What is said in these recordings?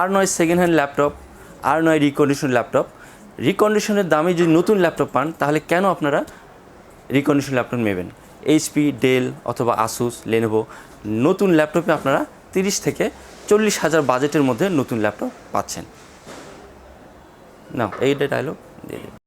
আর নয় second hand laptop আর নয় recondition laptop রিকন্ডিশনের দামে যদি নতুন ল্যাপটপ পান, তাহলে কেন আপনারা রিকন্ডিশন ল্যাপটপ নেবেন? এইচপি ডেল অথবা আসুস লেনোভো নতুন ল্যাপটপে আপনারা তিরিশ থেকে চল্লিশ হাজার বাজেটের মধ্যে নতুন ল্যাপটপ পাচ্ছেন। না এইটা ডায়লগ দিয়ে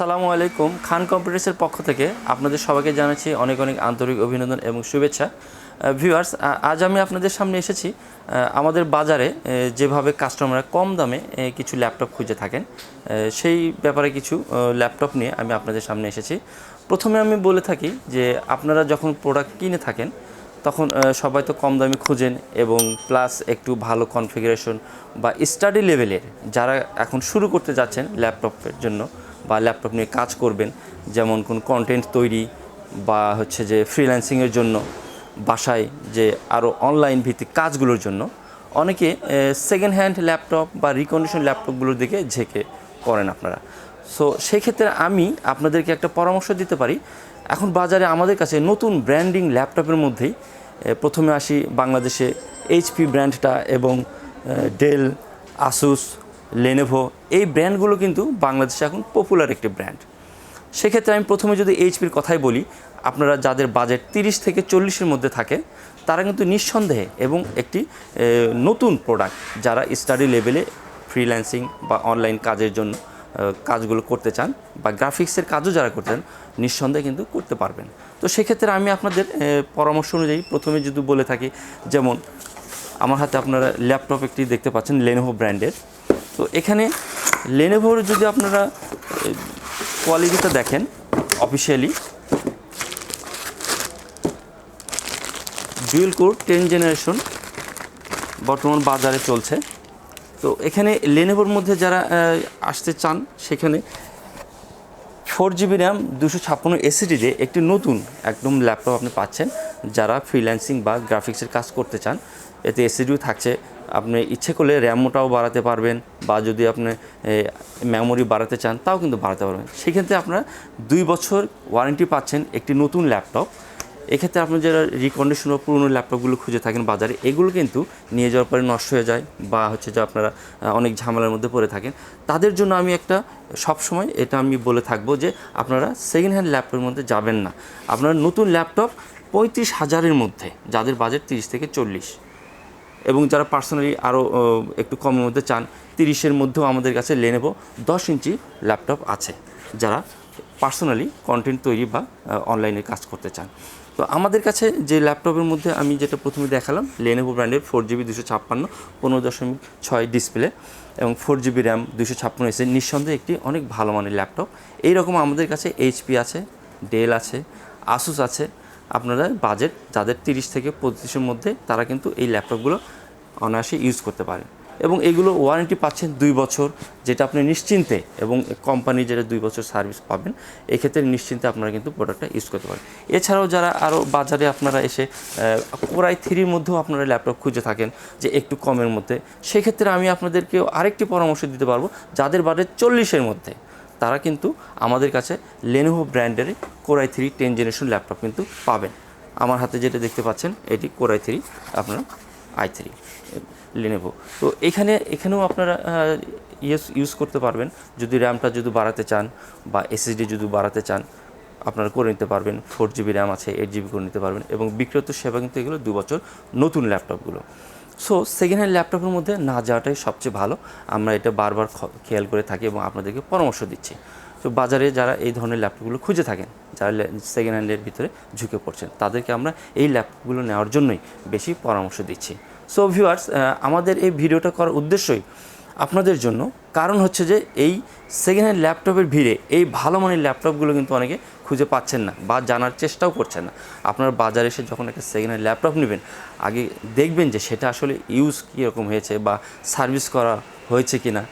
আসসালামু আলাইকুম, খান কম্পিউটার্সের পক্ষ থেকে আপনাদের সবাইকে জানাচ্ছি অনেক অনেক আন্তরিক অভিনন্দন এবং শুভেচ্ছা। ভিউয়ার্স আজ আমি আপনাদের সামনে এসেছি আমাদের বাজারে যেভাবে কাস্টমাররা কম দামে কিছু ল্যাপটপ খুঁজে থাকেন সেই ব্যাপারে কিছু ল্যাপটপ নিয়ে আমি আপনাদের সামনে এসেছি। প্রথমে আমি বলে থাকি যে, আপনারা যখন প্রোডাক্ট কিনে থাকেন, তখন সবাই তো কম দামে খুঁজেন এবং প্লাস একটু ভালো কনফিগারেশন বা স্টাডি লেভেলের যারা এখন শুরু করতে যাচ্ছেন ল্যাপটপের জন্য বা ল্যাপটপ নিয়ে কাজ করবেন, যেমন কোন কন্টেন্ট তৈরি বা হচ্ছে যে ফ্রিল্যান্সিংয়ের জন্য বাসায় যে আরও অনলাইন ভিত্তিক কাজগুলোর জন্য, অনেকে সেকেন্ড হ্যান্ড ল্যাপটপ বা রিকন্ডিশন ল্যাপটপগুলোর দিকে ঝেঁকে করেন আপনারা। সো সেক্ষেত্রে আমি আপনাদেরকে একটা পরামর্শ দিতে পারি। এখন বাজারে আমাদের কাছে নতুন ব্র্যান্ডিং ল্যাপটপের মধ্যেই প্রথমে আসি বাংলাদেশে এইচপি ব্র্যান্ডটা এবং ডেল আসুস লেনেভো এই ব্র্যান্ডগুলো কিন্তু বাংলাদেশে এখন পপুলার একটি ব্র্যান্ড সেক্ষেত্রে আমি প্রথমে যদি এইচপির কথাই বলি, আপনারা যাদের বাজেট তিরিশ থেকে চল্লিশের মধ্যে থাকে, তারা কিন্তু নিঃসন্দেহে এবং একটি নতুন প্রোডাক্ট যারা স্টাডি লেভেলে ফ্রিল্যান্সিং বা অনলাইন কাজের জন্য কাজগুলো করতে চান বা গ্রাফিক্সের কাজও যারা করতে চান, নিঃসন্দেহে কিন্তু করতে পারবেন। তো সেক্ষেত্রে আমি আপনাদের পরামর্শ অনুযায়ী প্রথমে যদি বলে থাকি, যেমন আমার হাতে আপনারা ল্যাপটপ একটি দেখতে পাচ্ছেন লেনোভো ব্র্যান্ডের তো এখানে লেনোভোর যদি আপনারা কোয়ালিটিটা দেখেন officially dual core ten generation বর্তমান বাজারে চলছে। তো এখানে লেনোভোর মধ্যে যারা আসতে চান, সেখানে ফোর জিবি র্যাম দুশো ছাপ্পান্ন এসিডিতে একটি নতুন একদম ল্যাপটপ আপনি পাচ্ছেন। যারা ফ্রিল্যান্সিং বা গ্রাফিক্সের কাজ করতে চান, এতে এসিডিও থাকছে। আপনি ইচ্ছে করলে র্যামোটাও বাড়াতে পারবেন বা যদি আপনি মেমোরি বাড়াতে চান, তাও কিন্তু বাড়াতে পারবেন। সেক্ষেত্রে আপনারা দুই বছর ওয়ারেন্টি পাচ্ছেন একটি নতুন ল্যাপটপ এক্ষেত্রে আপনি যারা রিকন্ডিশন বা পুরনো ল্যাপটপগুলো খুঁজে থাকেন বাজারে, এগুলো কিন্তু নিয়ে যাওয়ার পরে নষ্ট হয়ে যায় বা হচ্ছে যে আপনারা অনেক ঝামেলার মধ্যে পড়ে থাকেন। তাদের জন্য আমি একটা, সবসময় এটা আমি বলে থাকব যে আপনারা সেকেন্ড হ্যান্ড ল্যাপটপের মধ্যে যাবেন না। আপনারা নতুন ল্যাপটপ পঁয়ত্রিশ হাজারের মধ্যে, যাদের বাজেট তিরিশ থেকে চল্লিশ। এবং যারা পার্সোনালি আরও একটু কমের মধ্যে চান, তিরিশের মধ্যেও আমাদের কাছে লেনেভো দশ ইঞ্চি ল্যাপটপ আছে, যারা পার্সোনালি কন্টেন্ট তৈরি বা অনলাইনে কাজ করতে চান। তো আমাদের কাছে যে ল্যাপটপের মধ্যে আমি যেটা প্রথমে দেখালাম লেনেভো ব্র্যান্ডের ফোর জিবি দুশো ছাপ্পান্ন, পনেরো দশমিক ছয় ডিসপ্লে এবং ফোর জিবি র্যাম দুশো ছাপ্পান্ন এসে নিঃসন্দেহে একটি অনেক ভালো মানের ল্যাপটপ এইরকম আমাদের কাছে এইচপি আছে ডেল আছে আসুস আছে আপনারা বাজেট যাদের তিরিশ থেকে পঁচিশের মধ্যে, তারা কিন্তু এই ল্যাপটপগুলো অনায়াসে ইউজ করতে পারেন। এবং এগুলো ওয়ারেন্টি পাচ্ছেন দুই বছর, যেটা আপনি নিশ্চিন্তে এবং কোম্পানি যেটা দুই বছর সার্ভিস পাবেন, এক্ষেত্রে নিশ্চিন্তে আপনারা কিন্তু প্রোডাক্টটা ইউজ করতে পারেন। এছাড়াও যারা আরও বাজারে আপনারা এসে কোরাই থ্রির মধ্যেও আপনারা ল্যাপটপ খুঁজে থাকেন যে একটু কমের মধ্যে, সেক্ষেত্রে আমি আপনাদেরকে আরেকটি পরামর্শ দিতে পারব, যাদের বাজেট চল্লিশের মধ্যে। তারা কিন্তু আমাদের কাছে লেনোভো ব্র্যান্ডের core i three ten generation laptop কিন্তু পাবেন। আমার হাতে যেটা দেখতে পাচ্ছেন, এটি কোরাই থ্রি আপনার আই থ্রি লেনেভো তো এখানে, এখানেও আপনারা ইউজ ইউজ করতে পারবেন। যদি র্যামটা যদি বাড়াতে চান বা এসএসডি যদি বাড়াতে চান, আপনারা করে নিতে পারবেন। ফোর জিবি র্যাম আছে এইট জিবি করে নিতে পারবেন এবং বিক্রেত সেবা কিন্তু এগুলো দু বছর নতুন ল্যাপটপগুলো সো সেকেন্ড হ্যান্ড ল্যাপটপের মধ্যে না যাওয়াটাই সবচেয়ে ভালো। আমরা এটা বারবার খেয়াল করে থাকি এবং আপনাদেরকে পরামর্শ দিচ্ছি। তো বাজারে যারা এই ধরনের ল্যাপটপগুলো খুঁজে থাকেন, যারা সেকেন্ড হ্যান্ডের ভিতরে ঝুঁকে পড়ছেন, তাদেরকে আমরা এই ল্যাপটপগুলো নেওয়ার জন্যই বেশি পরামর্শ দিচ্ছি। সো ভিউয়ার্স আমাদের এই ভিডিওটা করার উদ্দেশ্যই আপনাদের জন্য। কারণ হচ্ছে যে এই সেকেন্ড হ্যান্ড ল্যাপটপের ভিড়ে এই ভালো মানের ল্যাপটপগুলো কিন্তু অনেকে খুঁজে পাচ্ছেন না বা জানার চেষ্টাও করছেন না। আপনার বাজারে এসে যখন একটা সেকেন্ড হ্যান্ড ল্যাপটপ নেবেন, আগে দেখবেন যে সেটা আসলে ইউজ কীরকম হয়েছে বা সার্ভিস করা হয়েছে কি না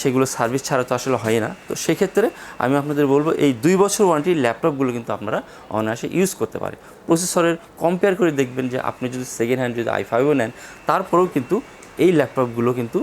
সেগুলো সার্ভিস ছাড়া তো আসলে হয় না। তো সেক্ষেত্রে আমি আপনাদের বলব, এই দুই বছর ওয়ারেন্টির ল্যাপটপগুলো কিন্তু আপনারা অনায়াসে ইউজ করতে পারে। প্রসেসরের কম্পেয়ার করে দেখবেন যে আপনি যদি সেকেন্ড হ্যান্ড যদি আই ফাইভও নেন, তারপরেও কিন্তু এই ল্যাপটপগুলো কিন্তু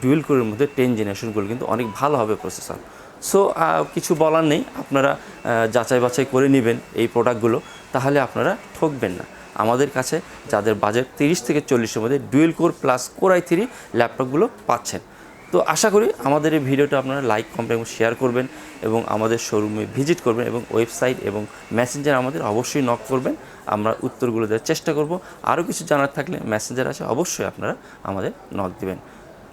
ডুয়েল কোরের মধ্যে টেন জেনারেশনগুলো কিন্তু অনেক ভালো হবে প্রসেসর। সো কিছু বলার নেই। আপনারা যাচাই বাছাই করে নেবেন এই প্রোডাক্টগুলো। তাহলে আপনারা ঠকবেন না। আমাদের কাছে যাদের বাজেট তিরিশ থেকে চল্লিশের মধ্যে dual core plus core i three ল্যাপটপগুলো পাচ্ছেন। তো আশা করি আমাদের এই ভিডিওটা আপনারা লাইক, কমেন্ট এবং শেয়ার করবেন এবং আমাদের শোরুমে ভিজিট করবেন এবং ওয়েবসাইট এবং মেসেঞ্জার আমাদের অবশ্যই নক করবেন। আমরা উত্তরগুলো দেওয়ার চেষ্টা করব। আরও কিছু জানার থাকলে মেসেঞ্জার আছে অবশ্যই আপনারা আমাদের নক দিবেন।